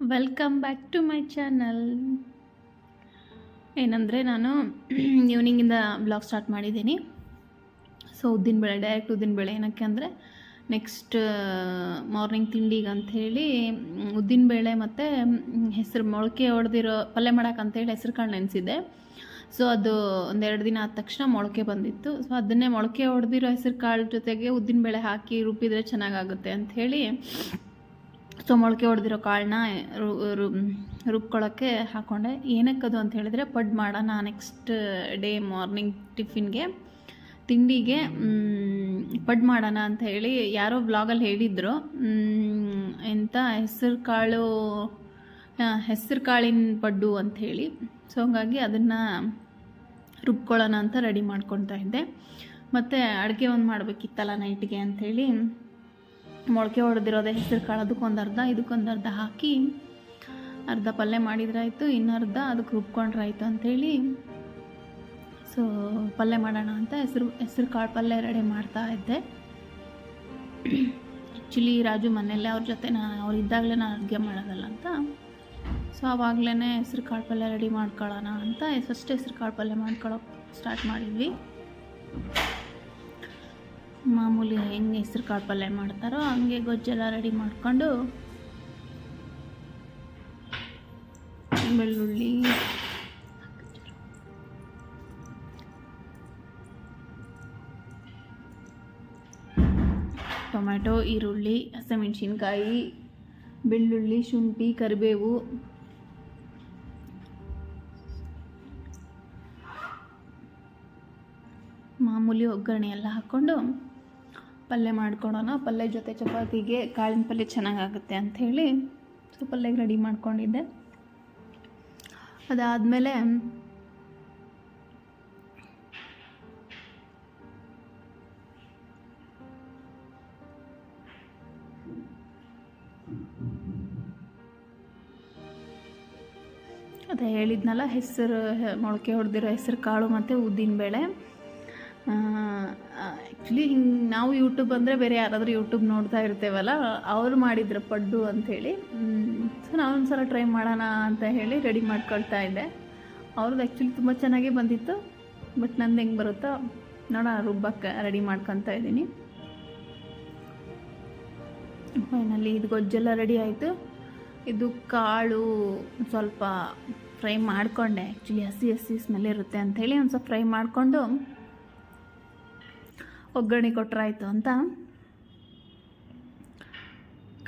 Welcome back to my channel ಏನಂದರೆ ನಾನು ಈವ್ನಿಂಗಿಂದ ಬ್ಲಾಗ್ ಸ್ಟಾರ್ಟ್ ಮಾಡಿದ್ದೀನಿ. ಸೊ ಉದ್ದಿನ ಬೇಳೆ ಡೈರೆಕ್ಟ್ ಉದ್ದಿನಬೇಳೆ ಏನಕ್ಕೆ ಅಂದರೆ ನೆಕ್ಸ್ಟ್ ಮಾರ್ನಿಂಗ್ ತಿಂಡಿಗೆ ಅಂಥೇಳಿ ಉದ್ದಿನಬೇಳೆ ಮತ್ತು ಹೆಸರು ಮೊಳಕೆ ಹೊಡೆದಿರೋ ಪಲ್ಯ ಮಾಡೋಕ್ಕಂತೇಳಿ ಹೆಸರು ಕಾಳು ನೆನೆಸಿದ್ದೆ. ಸೊ ಅದು ಒಂದೆರಡು ದಿನ ಆದ ತಕ್ಷಣ ಮೊಳಕೆ ಬಂದಿತ್ತು. ಸೊ ಅದನ್ನೇ ಮೊಳಕೆ ಹೊಡೆದಿರೋ ಹೆಸರು ಕಾಳು ಜೊತೆಗೆ ಉದ್ದಿನ ಬೇಳೆ ಹಾಕಿ ರುಬ್ಬಿದರೆ ಚೆನ್ನಾಗಾಗುತ್ತೆ ಅಂಥೇಳಿ ಸೊ ಮೊಳಕೆ ಹೊಡೆದಿರೋ ಕಾಳನ್ನ ರುಬ್ಕೊಳ್ಳೋಕ್ಕೆ ಹಾಕ್ಕೊಂಡೆ ಏನಕ್ಕದು ಅಂತ ಹೇಳಿದರೆ ಪಡ್ ಮಾಡೋಣ ನೆಕ್ಸ್ಟ್ ಡೇ ಮಾರ್ನಿಂಗ್ ಟಿಫಿನ್ಗೆ ತಿಂಡಿಗೆ ಪಡ್ ಮಾಡೋಣ ಅಂತ ಹೇಳಿ ಯಾರೋ ಬ್ಲಾಗಲ್ಲಿ ಹೇಳಿದರು. ಎಂಥ ಹೆಸರು ಕಾಳು ಹೆಸರು ಕಾಳಿನ ಪಡ್ಡು ಅಂಥೇಳಿ ಸೊ ಹಂಗಾಗಿ ಅದನ್ನು ರುಬ್ಕೊಳ್ಳೋಣ ಅಂತ ರೆಡಿ ಮಾಡ್ಕೊತಾ ಇದ್ದೆ. ಮತ್ತು ಅಡುಗೆ ಒಂದು ಮಾಡಬೇಕಿತ್ತಲ್ಲ ನೈಟ್ಗೆ ಅಂಥೇಳಿ ಮೊಳಕೆ ಹೊಡೆದಿರೋದೇ ಹೆಸರು ಕಾಳು. ಅದಕ್ಕೊಂದು ಅರ್ಧ, ಇದಕ್ಕೊಂದು ಅರ್ಧ ಹಾಕಿ ಅರ್ಧ ಪಲ್ಯ ಮಾಡಿದ್ರಾಯ್ತು ಇನ್ನರ್ಧ ಅದಕ್ಕೆ ರುಬ್ಕೊಂಡ್ರಾಯ್ತು ಅಂಥೇಳಿ ಸೊ ಪಲ್ಯ ಮಾಡೋಣ ಅಂತ ಹೆಸರು ಹೆಸರು ಕಾಳು ಪಲ್ಯ ರೆಡಿ ಮಾಡ್ತಾ ಇದ್ದೆ. ಆ್ಯಕ್ಚುಲಿ ರಾಜು ಮನೆಯಲ್ಲೇ ಅವ್ರ ಜೊತೆ ನಾನು ಅವ್ರು ಇದ್ದಾಗಲೇ ನಾನು ಅಡುಗೆ ಮಾಡೋದಲ್ಲ ಅಂತ. ಸೊ ಆವಾಗಲೇ ಹೆಸರು ಕಾಳು ಪಲ್ಯ ರೆಡಿ ಮಾಡ್ಕೊಳ್ಳೋಣ ಅಂತ, ಫಸ್ಟ್ ಹೆಸರು ಕಾಳು ಪಲ್ಯ ಮಾಡ್ಕೊಳ್ಳೋಕೆ ಸ್ಟಾರ್ಟ್ ಮಾಡಿದ್ವಿ. ಮಾಮೂಲಿ ಹೆಂಗೆ ಹೆಸ್ರು ಕಾಳು ಪಲ್ಯ ಮಾಡ್ತಾರೋ ಹಂಗೆ ಗೊಜ್ಜೆಲ್ಲ ರೆಡಿ ಮಾಡಿಕೊಂಡು ಬೆಳ್ಳುಳ್ಳಿ ಟೊಮೆಟೊ ಈರುಳ್ಳಿ, ಹಸಿಮೆಣ್ಸಿನ್ಕಾಯಿ, ಬೆಳ್ಳುಳ್ಳಿ, ಶುಂಠಿ, ಕರಿಬೇವು. ಮಾಮೂಲಿ ಒಗ್ಗರಣೆ ಎಲ್ಲ ಹಾಕ್ಕೊಂಡು ಪಲ್ಯ ಮಾಡ್ಕೊಳೋಣ. ಪಲ್ಯ ಜೊತೆ ಚಪಾತಿಗೆ ಕಾಳಿನ ಪಲ್ಯ ಚೆನ್ನಾಗಾಗುತ್ತೆ ಅಂಥೇಳಿ ಸೊ, ಪಲ್ಯಗೆ ರೆಡಿ ಮಾಡ್ಕೊಂಡಿದ್ದೆ. ಅದಾದಮೇಲೆ ಅದೇ ಹೇಳಿದ್ನಲ್ಲ, ಹೆಸರು, ಮೊಳಕೆ ಹೊಡೆದಿರೋ ಹೆಸರು ಕಾಳು ಮತ್ತು ಉದ್ದಿನಬೇಳೆ ಆ್ಯಕ್ಚುಲಿ ಹಿಂಗೆ ನಾವು ಯೂಟ್ಯೂಬ್ ಅಂದರೆ ಬೇರೆ ಯಾರಾದರೂ ಯೂಟ್ಯೂಬ್ ನೋಡ್ತಾ ಇರ್ತೇವಲ್ಲ, ಅವ್ರು ಮಾಡಿದ್ರು ಪಡ್ಡು ಅಂಥೇಳಿ. ಸೊ ನಾವೊಂದು ಸಲ ಟ್ರೈ ಮಾಡೋಣ ಅಂತ ಹೇಳಿ ರೆಡಿ ಮಾಡ್ಕೊಳ್ತಾ ಇದ್ದೆ. ಅವ್ರದ್ದು ಆ್ಯಕ್ಚುಲಿ ತುಂಬ ಚೆನ್ನಾಗೇ ಬಂದಿತ್ತು ಬಟ್ ನಂದು ಹೆಂಗೆ ಬರುತ್ತೋ ನೋಡ ರುಬ್ಬಕ್ಕೆ ರೆಡಿ ಮಾಡ್ಕೊತಾ ಇದ್ದೀನಿ. ಫೈನಲಿ ಇದು ಗೊಜ್ಜೆಲ್ಲ ರೆಡಿ ಆಯಿತು. ಇದು ಕಾಳು ಸ್ವಲ್ಪ ಫ್ರೈ ಮಾಡಿಕೊಂಡೆ. ಆ್ಯಕ್ಚುಲಿ ಹಸಿ ಹಸಿ ಸ್ಮೆಲ್ ಇರುತ್ತೆ ಅಂಥೇಳಿ ಒಂದು ಸ್ವಲ್ಪ ಫ್ರೈ ಮಾಡಿಕೊಂಡು ಒಗ್ಗರಣೆ ಕೊಟ್ಟರಾಯಿತು ಅಂತ.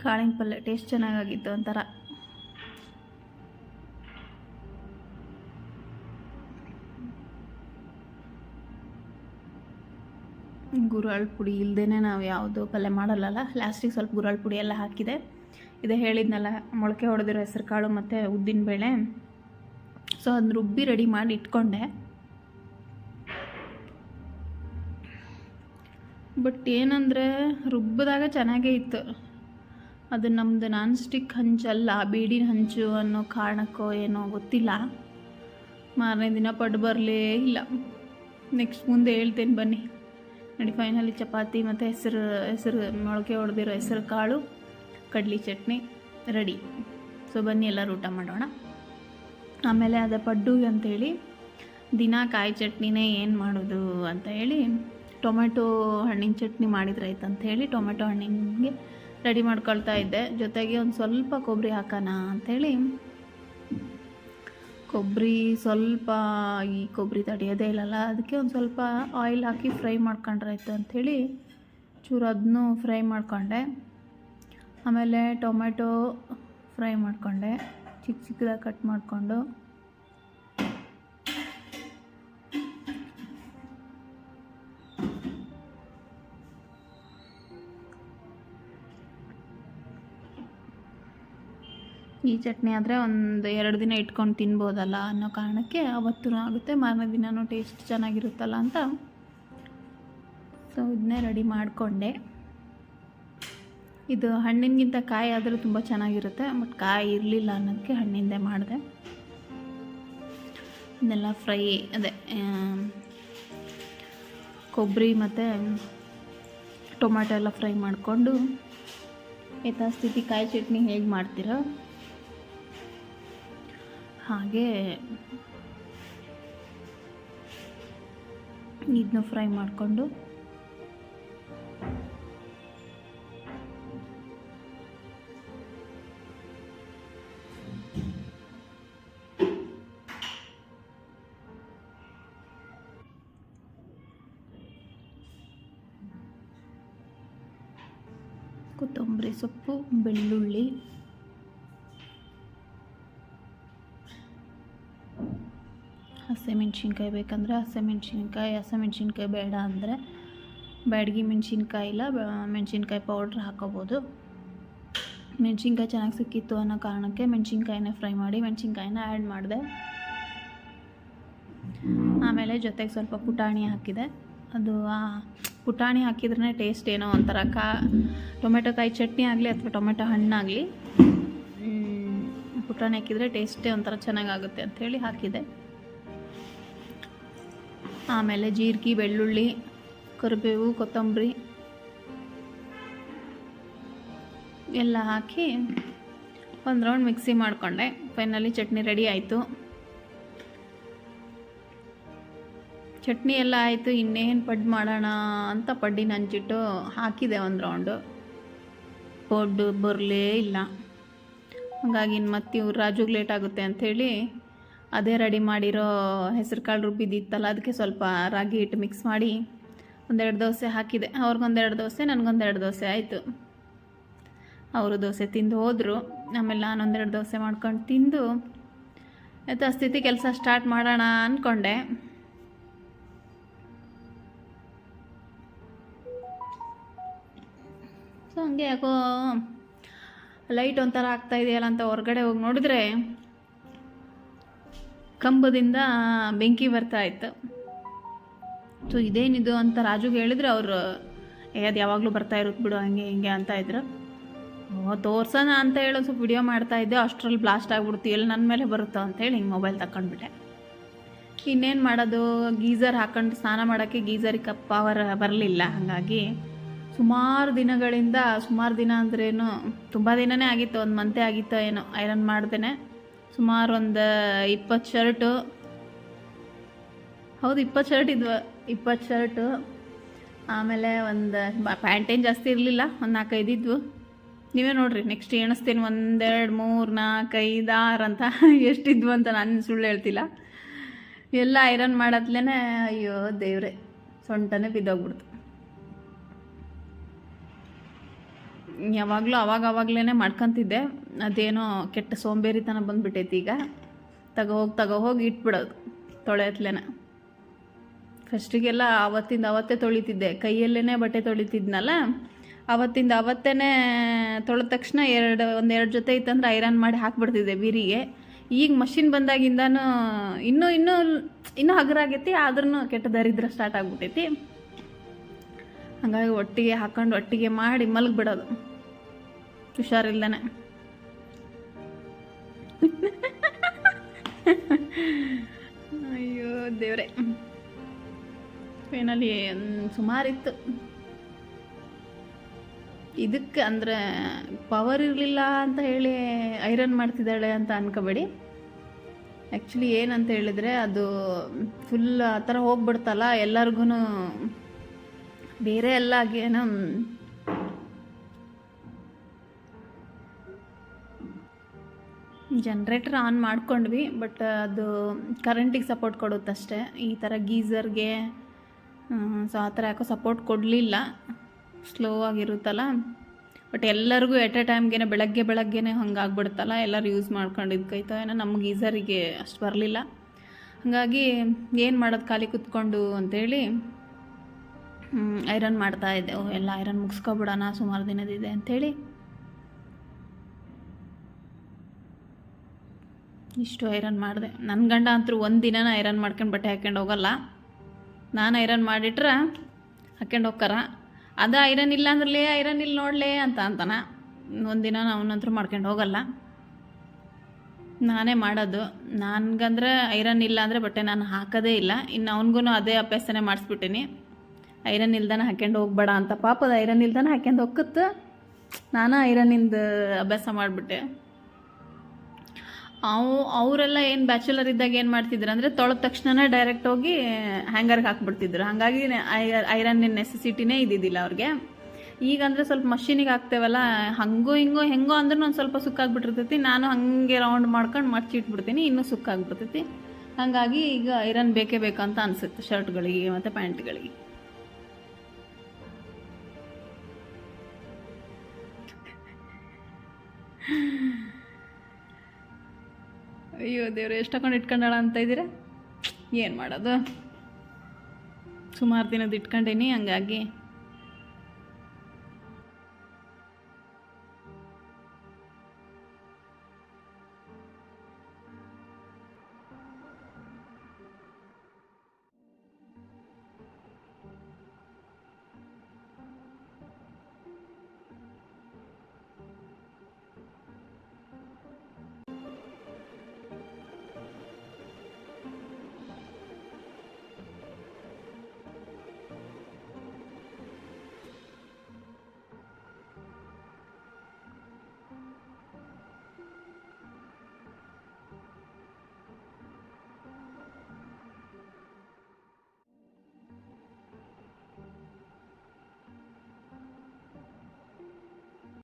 ಕಾಳಿನ ಪಲ್ಯ ಟೇಸ್ಟ್ ಚೆನ್ನಾಗಾಗಿತ್ತು ಒಂಥರ. ಗುರಾಳ್ ಪುಡಿ ಇಲ್ಲದೇ ನಾವು ಯಾವುದು ಪಲ್ಯ ಮಾಡಲ್ಲಲ್ಲ. ಲಾಸ್ಟಿಗೆ ಸ್ವಲ್ಪ ಗುರಾಳ್ ಪುಡಿ ಎಲ್ಲ ಹಾಕಿದೆ. ಇದೇ ಹೇಳಿದ್ನಲ್ಲ, ಮೊಳಕೆ ಹೊಡೆದಿರೋ ಹೆಸರು ಕಾಳು ಮತ್ತು ಉದ್ದಿನಬೇಳೆ ಸೊ ಅದನ್ನ ರುಬ್ಬಿ ರೆಡಿ ಮಾಡಿ ಇಟ್ಕೊಂಡೆ. ಬಟ್ ಏನಂದರೆ ರುಬ್ಬಿದಾಗ ಚೆನ್ನಾಗೇ ಇತ್ತು. ಅದು ನಮ್ಮದು ನಾನ್ ಸ್ಟಿಕ್ ಹಂಚಲ್ಲ, ಬೀಡಿನ ಹಂಚು ಅನ್ನೋ ಕಾರಣಕ್ಕೋ ಏನೋ ಗೊತ್ತಿಲ್ಲ. ಮಾರನೇ ದಿನ ಪಡ್ಡು ಬರಲೇ ಇಲ್ಲ. ನೆಕ್ಸ್ಟ್ ಮುಂದೆ ಹೇಳ್ತೇನೆ ಬನ್ನಿ. ನೋಡಿ ಫೈನಲಿ ಚಪಾತಿ ಮತ್ತು ಹೆಸರು ಹೆಸರು, ಮೊಳಕೆ ಹೊಡೆದಿರೋ ಹೆಸರು ಕಾಳು, ಕಡ್ಲಿ ಚಟ್ನಿ ರೆಡಿ ಸೊ ಬನ್ನಿ ಎಲ್ಲರೂ ಊಟ ಮಾಡೋಣ. ಆಮೇಲೆ ಅದೇ ಪಡ್ಡು ಅಂತೇಳಿ, ದಿನ ಕಾಯಿ ಚಟ್ನಿನೇ ಏನು ಮಾಡೋದು ಅಂತ ಹೇಳಿ ಟೊಮೆಟೊ ಹಣ್ಣಿನ ಚಟ್ನಿ ಮಾಡಿದ್ರಾಯ್ತು ಅಂತ ಹೇಳಿ ಟೊಮೆಟೊ ಹಣ್ಣಿಗೆ ರೆಡಿ ಮಾಡ್ಕೊಳ್ತಾ ಇದ್ದೆ. ಜೊತೆಗೆ ಒಂದು ಸ್ವಲ್ಪ ಕೊಬ್ಬರಿ ಹಾಕೋಣ ಅಂಥೇಳಿ ಕೊಬ್ಬರಿ ಸ್ವಲ್ಪ ಈ ಕೊಬ್ಬರಿ ತಡೆಯೋದೇ ಇಲ್ಲಲ್ಲ, ಅದಕ್ಕೆ ಒಂದು ಸ್ವಲ್ಪ ಆಯಿಲ್ ಹಾಕಿ ಫ್ರೈ ಮಾಡ್ಕೊಂಡ್ರಾಯ್ತು ಅಂಥೇಳಿ ಚೂರು ಅದನ್ನು ಫ್ರೈ ಮಾಡಿಕೊಂಡೆ. ಆಮೇಲೆ ಟೊಮೆಟೊ ಫ್ರೈ ಮಾಡಿಕೊಂಡೆ. ಚಿಕ್ಕ ಚಿಕ್ಕದಾಗಿ ಕಟ್ ಮಾಡಿಕೊಂಡು. ಈ ಚಟ್ನಿ ಆದರೆ ಒಂದು ಎರಡು ದಿನ ಇಟ್ಕೊಂಡು ತಿನ್ಬೋದಲ್ಲ ಅನ್ನೋ ಕಾರಣಕ್ಕೆ ಅವತ್ತೂ ಆಗುತ್ತೆ, ಮಾರನೇ ದಿನವೂ ಟೇಸ್ಟ್ ಚೆನ್ನಾಗಿರುತ್ತಲ್ಲ ಅಂತ. ಸೊ ಇದನ್ನೇ ರೆಡಿ ಮಾಡಿಕೊಂಡೆ. ಇದು ಹಣ್ಣಿನಗಿಂತ ಕಾಯಿ ಆದರೂ ತುಂಬ ಚೆನ್ನಾಗಿರುತ್ತೆ ಬಟ್ ಕಾಯಿ ಇರಲಿಲ್ಲ ಅನ್ನೋದಕ್ಕೆ ಹಣ್ಣಿಂದೇ ಮಾಡಿದೆ. ಇದನ್ನೆಲ್ಲ ಫ್ರೈ, ಅದೇ ಕೊಬ್ಬರಿ ಮತ್ತು ಟೊಮ್ಯಾಟೊ ಎಲ್ಲ ಫ್ರೈ ಮಾಡಿಕೊಂಡು. ಯಥಾಸ್ಥಿತಿ ಕಾಯಿ ಚಟ್ನಿ ಹೇಗೆ ಮಾಡ್ತೀರೋ? ಹಾಗೆ ಇದನ್ನು ಫ್ರೈ ಮಾಡಿಕೊಂಡು ಕೊತ್ತಂಬರಿ ಸೊಪ್ಪು ಬೆಳ್ಳುಳ್ಳಿ ಹಸಿಮೆಣ್ಸಿನ್ಕಾಯಿ ಬೇಕಂದರೆ ಹಸಿಮೆಣ್ಸಿನ್ಕಾಯಿ ಹಸಿಮೆಣ್ಸಿನ್ಕಾಯಿ ಬೇಡ ಅಂದರೆ ಬ್ಯಾಡಗಿ ಮೆಣಸಿನ್ಕಾಯಿ ಇಲ್ಲ ಮೆಣಸಿನ್ಕಾಯಿ ಪೌಡ್ರ್ ಹಾಕೋಬೋದು. ಮೆಣ್ಸಿನ್ಕಾಯಿ ಚೆನ್ನಾಗಿ ಸಿಕ್ಕಿತ್ತು ಅನ್ನೋ ಕಾರಣಕ್ಕೆ ಮೆಣಸಿನ್ಕಾಯಿನೇ ಫ್ರೈ ಮಾಡಿ ಮೆಣ್ಸಿನ್ಕಾಯಿನ ಆ್ಯಡ್ ಮಾಡಿದೆ. ಆಮೇಲೆ ಜೊತೆಗೆ ಸ್ವಲ್ಪ ಪುಟಾಣಿ ಹಾಕಿದೆ. ಅದು ಪುಟಾಣಿ ಹಾಕಿದ್ರೇ ಟೇಸ್ಟ್ ಏನೋ ಒಂಥರ ಕಾ, ಟೊಮೆಟೊ ಕಾಯಿ ಚಟ್ನಿ ಆಗಲಿ ಅಥವಾ ಟೊಮೆಟೊ ಹಣ್ಣಾಗಲಿ ಪುಟಾಣಿ ಹಾಕಿದರೆ ಟೇಸ್ಟೇ ಒಂಥರ ಚೆನ್ನಾಗಾಗುತ್ತೆ ಅಂಥೇಳಿ ಹಾಕಿದೆ. ಆಮೇಲೆ ಜೀರಿಗೆ, ಬೆಳ್ಳುಳ್ಳಿ, ಕರಿಬೇವು, ಕೊತ್ತಂಬರಿ ಎಲ್ಲ ಹಾಕಿ ಒಂದು ರೌಂಡ್ ಮಿಕ್ಸಿ ಮಾಡಿಕೊಂಡೆ. ಫೈನಲಿ ಚಟ್ನಿ ರೆಡಿ ಆಯಿತು. ಚಟ್ನಿ ಎಲ್ಲ ಆಯಿತು. ಇನ್ನೇನು ಪಡ್ ಮಾಡೋಣ ಅಂತ ಪಡ್ಡಿನ ಹಂಚಿಟ್ಟು ಹಾಕಿದೆ ಒಂದು ರೌಂಡು ಪೊಡ್ಡು ಬರಲೇ ಇಲ್ಲ. ಹಾಗಾಗಿ ಮತ್ತೆ ಇವ್ರು ರಾಜುಗೆ ಲೇಟ್ ಆಗುತ್ತೆ ಅಂಥೇಳಿ ಅದೇ ರೆಡಿ ಮಾಡಿರೋ ಹೆಸರು ಕಾಳು ರುಬ್ಬಿದ್ದಿತ್ತಲ್ಲ ಅದಕ್ಕೆ ಸ್ವಲ್ಪ ರಾಗಿ ಹಿಟ್ಟು ಮಿಕ್ಸ್ ಮಾಡಿ ಒಂದೆರಡು ದೋಸೆ ಹಾಕಿದೆ. ಅವ್ರಿಗೊಂದೆರಡು ದೋಸೆ, ನನಗೊಂದೆರಡು ದೋಸೆ ಆಯಿತು. ಅವರು ದೋಸೆ ತಿಂದು ಹೋದರು. ಆಮೇಲೆ ನಾನೊಂದೆರಡು ದೋಸೆ ಮಾಡ್ಕೊಂಡು ತಿಂದು ಯಥಾಸ್ಥಿತಿ ಕೆಲಸ ಸ್ಟಾರ್ಟ್ ಮಾಡೋಣ ಅಂದ್ಕೊಂಡೆ ಸೊ ಹಂಗೆ ಯಾಕೋ ಲೈಟ್ ಒಂಥರ ಆಗ್ತಾ ಇದೆಯಲ್ಲ ಅಂತ ಹೊರಗಡೆ ಹೋಗಿ ನೋಡಿದ್ರೆ ಕಂಬದಿಂದ ಬೆಂಕಿ ಬರ್ತಾ ಇತ್ತು. ಸೊ, ಇದೇನಿದು ಅಂತ ರಾಜುಗೆ ಹೇಳಿದ್ರೆ ಅವರು, ಏ, ಅದು ಯಾವಾಗಲೂ ಬರ್ತಾ ಇರುತ್ತೆ ಬಿಡು, ಹಂಗೆ ಹಿಂಗೆ ಅಂತ ಇದ್ರು. ತೋರ್ಸೋಣ ಅಂತ ಹೇಳೋ ಸ್ವಲ್ಪ ವಿಡಿಯೋ ಮಾಡ್ತಾ ಇದ್ದೆ. ಅಷ್ಟರಲ್ಲಿ ಬ್ಲಾಸ್ಟ್ ಆಗ್ಬಿಡ್ತು. ಎಲ್ಲಿ ನನ್ನ ಮೇಲೆ ಬರುತ್ತೋ ಅಂತೇಳಿ ಹಿಂಗೆ ಮೊಬೈಲ್ ತಗೊಂಡ್ಬಿಟ್ಟೆ ಇನ್ನೇನು ಮಾಡೋದು? ಗೀಝರ್ ಹಾಕೊಂಡು ಸ್ನಾನ ಮಾಡೋಕ್ಕೆ ಗೀಝರಿಗೆ ಕಪ್ ಪವರ್ ಬರಲಿಲ್ಲ. ಹಾಗಾಗಿ ಸುಮಾರು ದಿನಗಳಿಂದ, ಸುಮಾರು ದಿನ ಅಂದ್ರೇನು, ತುಂಬ ದಿನವೇ ಆಗಿತ್ತು, ಒಂದು ಮಂತೆ ಆಗಿತ್ತು ಏನೋ ಐರನ್ ಮಾಡ್ದೇನೆ. ಸುಮಾರು ಒಂದು, ಇಪ್ಪತ್ತು ಶರ್ಟು. ಹೌದು, ಇಪ್ಪತ್ತು ಶರ್ಟ್ ಇದ್ವು. ಇಪ್ಪತ್ತು ಶರ್ಟು. ಆಮೇಲೆ ಒಂದು ಪ್ಯಾಂಟೇನು ಜಾಸ್ತಿ ಇರಲಿಲ್ಲ. ಒಂದು ನಾಲ್ಕೈದು ಇದ್ವು. ನೀವೇ ನೋಡ್ರಿ ನೆಕ್ಸ್ಟ್ ಎಣಿಸ್ತೀನಿ ಒಂದೆರಡು ಮೂರು ನಾಲ್ಕೈದು ಆರು ಅಂತ. ಎಷ್ಟಿದ್ವು ಅಂತ ನಾನು ಸುಳ್ಳು ಹೇಳ್ತಿಲ್ಲ. ಎಲ್ಲ ಐರನ್ ಮಾಡತ್ಲೇ ಅಯ್ಯೋ, ದೇವ್ರೆ. ಸೊಂಟನೇ ಬಿದ್ದೋಗ್ಬಿಡ್ತು. ಯಾವಾಗಲೂ ಅವಾಗ ಅವಾಗಲೇ ಮಾಡ್ಕೊತಿದ್ದೆ. ಅದೇನೋ ಕೆಟ್ಟ ಸೋಂಬೇರಿತನ ಬಂದುಬಿಟ್ಟೈತಿ ಈಗ. ತಗೋ ಹೋಗಿ ತಗೋ ಹೋಗಿ ಇಟ್ಬಿಡೋದು ತೊಳೆಯತ್ಲೇನ ಫಸ್ಟಿಗೆಲ್ಲ ಅವತ್ತಿಂದ ಅವತ್ತೇ ತೊಳಿತಿದ್ದೆ. ಕೈಯಲ್ಲೇ ಬಟ್ಟೆ ತೊಳಿತಿದ್ನಲ್ಲ, ಅವತ್ತಿಂದ ಅವತ್ತೇ ತೊಳೆದ ತಕ್ಷಣ ಎರಡು ಒಂದೆರಡು ಜೊತೆ ಇತ್ತಂದ್ರೆ ಐರನ್ ಮಾಡಿ ಹಾಕ್ಬಿಡ್ತಿದ್ದೆ ಬೀರಿಗೆ. ಈಗ ಮಷಿನ್ ಬಂದಾಗಿಂದನೂ ಇನ್ನೂ ಇನ್ನೂ ಇನ್ನೂ ಹಗರಾಗೈತಿ ಆದ್ರೂ ಕೆಟ್ಟ ದರಿದ್ರ ಸ್ಟಾರ್ಟ್ ಆಗ್ಬಿಟ್ಟೈತಿ. ಹಾಗಾಗಿ ಒಟ್ಟಿಗೆ ಹಾಕೊಂಡು ಒಟ್ಟಿಗೆ ಮಾಡಿ ಮಲಗಿಬಿಡೋದು. ಹುಷಾರಿಲ್ದೇನೆ. ಅಯ್ಯೋ, ದೇವ್ರೆ. ಫೈನಲಿ ಸುಮಾರಿತ್ತು. ಇದಕ್ಕೆ ಅಂದರೆ ಪವರ್ ಇರಲಿಲ್ಲ ಅಂತ ಹೇಳಿ ಐರನ್ ಮಾಡ್ತಿದ್ದಾಳೆ ಅಂತ ಅನ್ಕೋಬೇಡಿ. ಆ್ಯಕ್ಚುಲಿ ಏನಂತ ಹೇಳಿದ್ರೆ ಅದು ಫುಲ್ ಆ ಥರ ಹೋಗ್ಬಿಡ್ತಲ್ಲ ಎಲ್ಲರಿಗೂ ಬೇರೆ ಎಲ್ಲ ಏನೋ ಜನ್ರೇಟರ್ ಆನ್ ಮಾಡ್ಕೊಂಡ್ವಿ ಬಟ್ ಅದು ಕರೆಂಟಿಗೆ ಸಪೋರ್ಟ್ ಕೊಡುತ್ತಷ್ಟೇ. ಈ ಥರ ಗೀಝರ್ಗೆ ಸೊ ಆ ಥರ ಯಾಕೋ ಸಪೋರ್ಟ್ ಕೊಡಲಿಲ್ಲ. ಸ್ಲೋ ಆಗಿರುತ್ತಲ್ಲ. ಬಟ್ ಎಲ್ಲರಿಗೂ ಎಟ್ ಎ ಟೈಮ್ಗೆ ಬೆಳಗ್ಗೆ ಬೆಳಗ್ಗೆನೇ ಹಂಗಾಗ್ಬಿಡುತ್ತಲ್ಲ ಎಲ್ಲರೂ ಯೂಸ್ ಮಾಡ್ಕೊಂಡಿದ್ದೈತೋ ಏನೋ ನಮ್ಮ ಗೀಝರಿಗೆ ಅಷ್ಟು ಬರಲಿಲ್ಲ. ಹಾಗಾಗಿ ಏನು ಮಾಡೋದು ಖಾಲಿ ಕುತ್ಕೊಂಡು ಅಂತೇಳಿ ಐರನ್ ಮಾಡ್ತಾ ಇದ್ದೆವು. ಎಲ್ಲ ಐರನ್ ಮುಗಿಸ್ಕೊಬಿಡೋಣ, ಸುಮಾರು ದಿನದಿದೆ ಅಂಥೇಳಿ ಇಷ್ಟು ಐರನ್ ಮಾಡಿದೆ. ನನ್ನ ಗಂಡ ಅಂತೂ ಒಂದು ದಿನನ ಐರನ್ ಮಾಡ್ಕೊಂಡು ಬಟ್ಟೆ ಹಾಕ್ಕೊಂಡು ಹೋಗಲ್ಲ. ನಾನು ಐರನ್ ಮಾಡಿಟ್ರೆ ಹಾಕ್ಕೊಂಡು ಹೋಗ್ತಾರ. ಅದು ಐರನ್ ಇಲ್ಲ ಅಂದ್ರಲೇ ಐರನ್ ಇಲ್ಲ ನೋಡಲೇ ಅಂತ ಅಂತಾನ. ಒಂದಿನ ಅವನಂತರೂ ಮಾಡ್ಕೊಂಡು ಹೋಗಲ್ಲ. ನಾನೇ ಮಾಡೋದು. ನನಗಂದ್ರೆ ಐರನ್ ಇಲ್ಲ ಅಂದರೆ ಬಟ್ಟೆ ನಾನು ಹಾಕೋದೇ ಇಲ್ಲ. ಇನ್ನು ಅವನಿಗೂ ಅದೇ ಅಭ್ಯಾಸನೇ ಮಾಡಿಸ್ಬಿಟ್ಟಿನಿ. ಐರನ್ ಇಲ್ದಾನೆ ಹಾಕ್ಯಂಡು ಹೋಗ್ಬೇಡ ಅಂತ ಪಾಪದ ಐರನ್ ಇಲ್ದಾನೆ ಹಾಕ್ಯಂಡು ಹೋಗತ್ತೆ ನಾನು ಐರನ್ನಿಂದ ಅಭ್ಯಾಸ ಮಾಡಿಬಿಟ್ಟೆ. ಅವು ಅವರೆಲ್ಲ ಏನು ಬ್ಯಾಚುಲರ್ ಇದ್ದಾಗ ಏನು ಮಾಡ್ತಿದ್ರು ಅಂದರೆ ತೊಳೆದ ತಕ್ಷಣ ಡೈರೆಕ್ಟ್ ಹೋಗಿ ಹ್ಯಾಂಗರ್ಗೆ ಹಾಕ್ಬಿಡ್ತಿದ್ರು. ಹಾಗಾಗಿ ಐರನ್ ನೆಸೆಸಿಟಿನೇ ಇದ್ದಿದ್ದಿಲ್ಲ ಅವ್ರಿಗೆ. ಈಗ ಅಂದರೆ ಸ್ವಲ್ಪ ಮಷೀನಿಗೆ ಹಾಕ್ತೇವಲ್ಲ, ಹಂಗೂ ಹಿಂಗೋ, ಹೆಂಗೋ ಅಂದ್ರೂ ಒಂದು ಸ್ವಲ್ಪ ಸುಕ್ಕಾಗ್ಬಿಟ್ಟಿರ್ತೈತಿ ನಾನು ಹಾಗೆ ರೌಂಡ್ ಮಾಡ್ಕೊಂಡು ಮಡ್ಚಿಟ್ಬಿಡ್ತೀನಿ ಇನ್ನೂ ಸುಕ್ಕಾಗ್ಬಿಡ್ತೈತಿ ಹಾಗಾಗಿ ಈಗ ಐರನ್ ಬೇಕೇ ಬೇಕಂತ ಅನಿಸುತ್ತೆ ಶರ್ಟ್ಗಳಿಗೆ ಮತ್ತು ಪ್ಯಾಂಟ್ಗಳಿಗೆ. ಅಯ್ಯೋ ದೇವ್ರು ಎಷ್ಟು ಹಾಕೊಂಡು ಇಟ್ಕೊಂಡಳ ಅಂತ ಇದ್ದೀರಾ? ಏನು ಮಾಡೋದು? ಸುಮಾರು ದಿನದ ಇಟ್ಕೊಂಡೇನಿ ಹಂಗಾಗಿ.